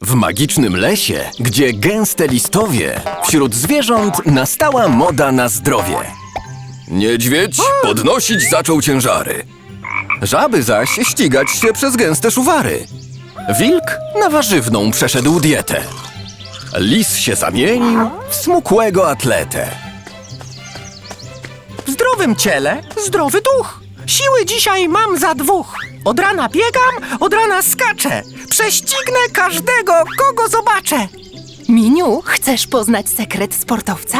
W magicznym lesie, gdzie gęste listowie, wśród zwierząt nastała moda na zdrowie. Niedźwiedź podnosić zaczął ciężary. Żaby zaś ścigać się przez gęste szuwary. Wilk na warzywną przeszedł dietę. Lis się zamienił w smukłego atletę. Zdrowym ciele zdrowy duch. Siły dzisiaj mam za dwóch. Od rana biegam, od rana skaczę. Prześcignę każdego, kogo zobaczę. Miniu, chcesz poznać sekret sportowca?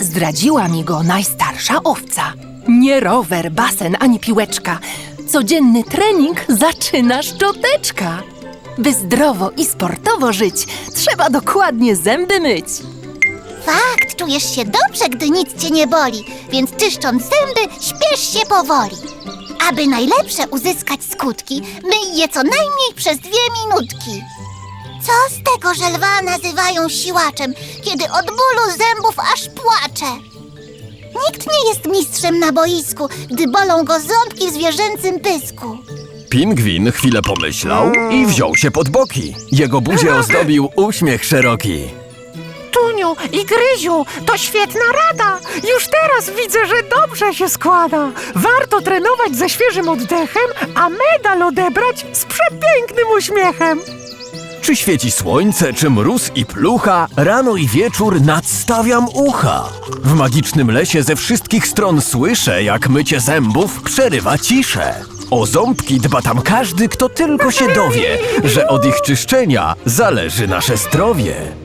Zdradziła mi go najstarsza owca. Nie rower, basen ani piłeczka. Codzienny trening zaczyna szczoteczka. By zdrowo i sportowo żyć, trzeba dokładnie zęby myć. Fakt, czujesz się dobrze, gdy nic cię nie boli, więc czyszcząc zęby, śpiesz się powoli. Aby najlepsze uzyskać skutki, myj je co najmniej przez dwie minutki. Co z tego, że lwa nazywają siłaczem, kiedy od bólu zębów aż płacze? Nikt nie jest mistrzem na boisku, gdy bolą go ząbki w zwierzęcym pysku. Pingwin chwilę pomyślał i wziął się pod boki. Jego buzię ozdobił uśmiech szeroki. I Gryziu, to świetna rada. Już teraz widzę, że dobrze się składa. Warto trenować ze świeżym oddechem, a medal odebrać z przepięknym uśmiechem. Czy świeci słońce, czy mróz i plucha, rano i wieczór nadstawiam ucha. W magicznym lesie ze wszystkich stron słyszę, jak mycie zębów przerywa ciszę. O ząbki dba tam każdy, kto tylko się dowie, że od ich czyszczenia zależy nasze zdrowie.